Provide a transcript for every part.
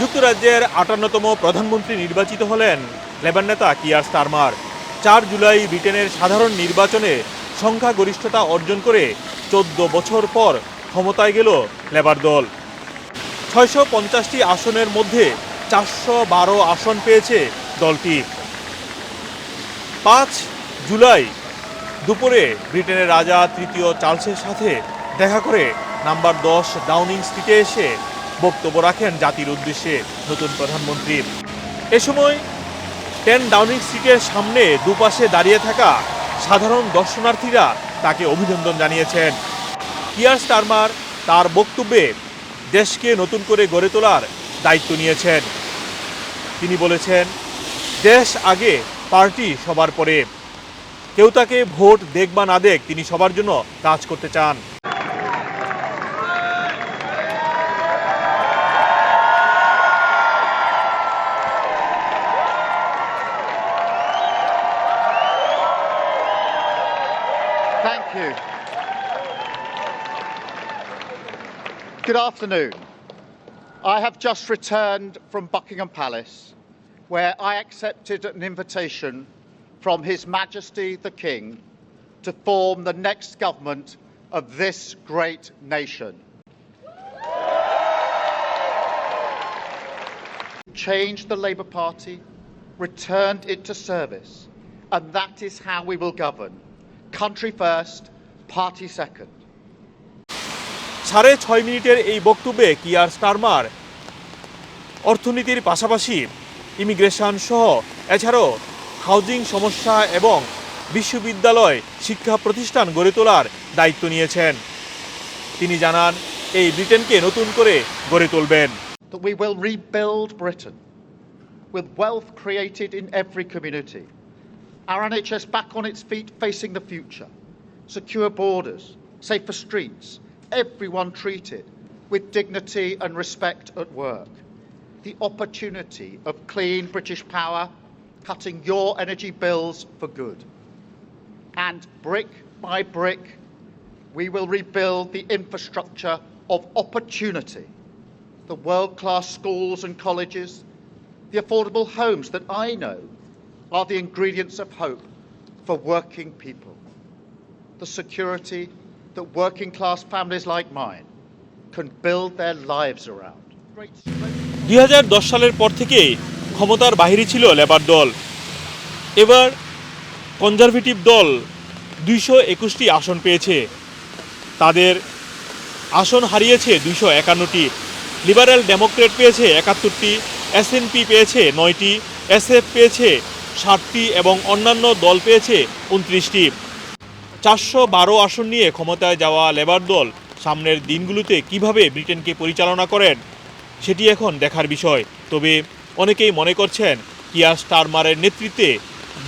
যুক্তরাজ্যের আটান্নতম প্রধানমন্ত্রী নির্বাচিত হলেন লেবার নেতা কিয়ার স্টারমার। চার জুলাই ব্রিটেনের সাধারণ নির্বাচনে সংখ্যাগরিষ্ঠতা অর্জন করে চোদ্দ বছর পর ক্ষমতায় গেল লেবার দল। ছয়শো পঞ্চাশটি আসনের মধ্যে চারশো বারো আসন পেয়েছে দলটি। পাঁচ জুলাই দুপুরে ব্রিটেনের রাজা তৃতীয় চার্লসের সাথে দেখা করে নাম্বার দশ ডাউনিং স্ট্রিটে এসে বক্তব্য রাখেন জাতির উদ্দেশ্যে নতুন প্রধানমন্ত্রী। এ সময় টেন ডাউনিং স্ট্রিটের সামনে দুপাশে দাঁড়িয়ে থাকা সাধারণ দর্শনার্থীরা তাকে অভিনন্দন জানিয়েছেন। কিয়ার স্টারমার তার বক্তব্যে দেশকে নতুন করে গড়ে তোলার দায়িত্ব নিয়েছেন। তিনি বলেছেন, দেশ আগে পার্টি সবার পরে। কেউ তাকে ভোট দেখ বা না দেখ তিনি সবার জন্য কাজ করতে চান you. Good afternoon. I have just returned from Buckingham Palace, where I accepted an invitation from His Majesty the King to form the next government of this great nation. Changed the Labour Party, returned it to service, and that is how we will govern. Country first, party second. সাড়ে ছয় মিনিটের এই বক্তব্যে Keir Starmer অর্থনীতির পাশাপাশি immigration সহ এছাড়াও housing সমস্যা এবং বিশ্ববিদ্যালয় শিক্ষা প্রতিষ্ঠান গড়ে তোলার দায়িত্ব নিয়েছেন তিনি জানান এই ব্রিটেনকে নতুন করে গড়ে তুলবেন we will Britain with wealth created in every community, our NHS back on its feet facing the future, secure borders, safer streets, everyone treated with dignity and respect at work, the opportunity of clean British power cutting your energy bills for good. And brick by brick, we will rebuild the infrastructure of opportunity the world class schools and colleges, the affordable homes that I know are the ingredients of hope for working people, the security that working class families like mine can build their lives around. দুই সালের পর থেকে ক্ষমতার বাহিরে ছিল labour দল। এবার conservative দল দুইশো একুশটি আসন পেয়েছে। তাদের আসন হারিয়েছে দুইশো একান্নটি। লিবারেল ডেমোক্রেট পেয়েছে একাত্তরটি এসএনপি পেয়েছে নয়টি এসএফ পেয়েছে ষাটটি এবং অন্যান্য দল পেয়েছে উনত্রিশটি। চারশো বারো আসন নিয়ে ক্ষমতায় যাওয়া লেবার দল সামনের দিনগুলোতে কীভাবে ব্রিটেনকে পরিচালনা করেন, সেটি এখন দেখার বিষয়। তবে অনেকেই মনে করছেন, কিয়া স্টারমারের নেতৃত্বে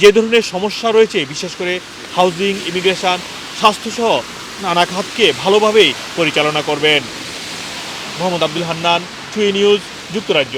যে ধরনের সমস্যা রয়েছে, বিশেষ করে হাউজিং, ইমিগ্রেশন, স্বাস্থ্যসহ নানা খাতকে ভালোভাবেই পরিচালনা করবেন। মোহাম্মদ আব্দুল হান্নান টুই নিউজ, যুক্তরাজ্য।